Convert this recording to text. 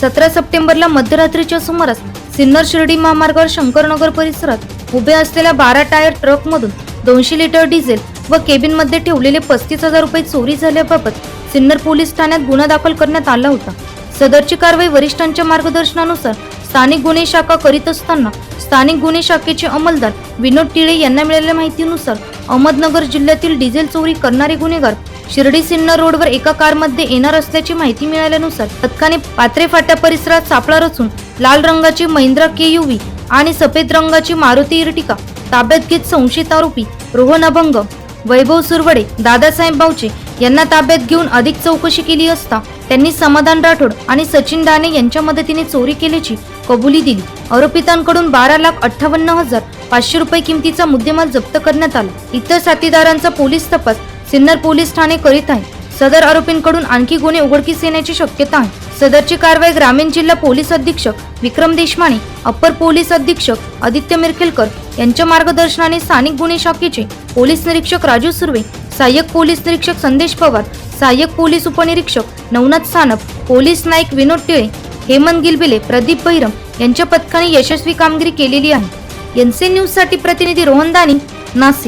सतरा सप्टेंबरला मध्यरात्रीच्या सुमारास सिन्नर शिर्डी महामार्गावर शंकरनगर परिसरात उभे असलेल्या बारा टायर ट्रकमधून दोनशे लिटर डिझेल व केबिनमध्ये ठेवलेले पस्तीस हजार रुपये चोरी झाल्याबाबत सिन्नर पोलीस ठाण्यात गुन्हा दाखल करण्यात आला होता. सदरची कारवाई वरिष्ठांच्या मार्गदर्शनानुसार स्थानिक गुन्हे शाखा करीत असताना स्थानिक गुन्हे शाखेचे अंमलदार विनोद टिळे यांना मिळालेल्या माहितीनुसार अहमदनगर जिल्ह्यातील डिझेल चोरी करणारे गुन्हेगार शिर्डी सिन्नर रोडवर एका कारमध्ये येणार असल्याची माहिती मिळाल्यानुसार पथकाने पात्रे फाट्या परिसरात सापळा रचून लाल रंगाची महिंद्रा के आणि सफेद रंगाची मारुती इर्टिका ताब्यात घेत संशयित आरोपी रोहन अभंग वैभव सुरवडे दादासाहेब बावचे यांना ताब्यात घेऊन अधिक चौकशी केली असता त्यांनी समाधान राठोड आणि सचिन दाने यांच्या मदतीने चोरी केल्याची कबुली दिली. आरोपितांकडून बारा लाख अठ्ठावन्न हजार पाचशे रुपये किमतीचा मुद्देमाल जप्त करण्यात आला. इतर साथीदारांचा पोलीस तपास सिन्नर पोलीस ठाणे करीत आहे. सदर आरोपींकडून आणखी गुन्हे उघडकीस येण्याची शक्यता आहे. सदरची कारवाई ग्रामीण जिल्हा पोलीस अधीक्षक विक्रम देशमाने अप्पर पोलीस अधीक्षक आदित्य मिरखेलकर यांच्या मार्गदर्शनाने स्थानिक गुन्हे शाखेचे पोलीस निरीक्षक राजू सुर्वे सहाय्यक पोलीस निरीक्षक संदेश पवार सहाय्यक पोलीस उपनिरीक्षक नवनाथ सानप पोलीस नाईक विनोद टिळे हेमंत गिलबिले प्रदीप भैरम यांच्या पथकाने यशस्वी कामगिरी केलेली आहे. एनसी न्यूजसाठी प्रतिनिधी रोहन दानी नाशिक.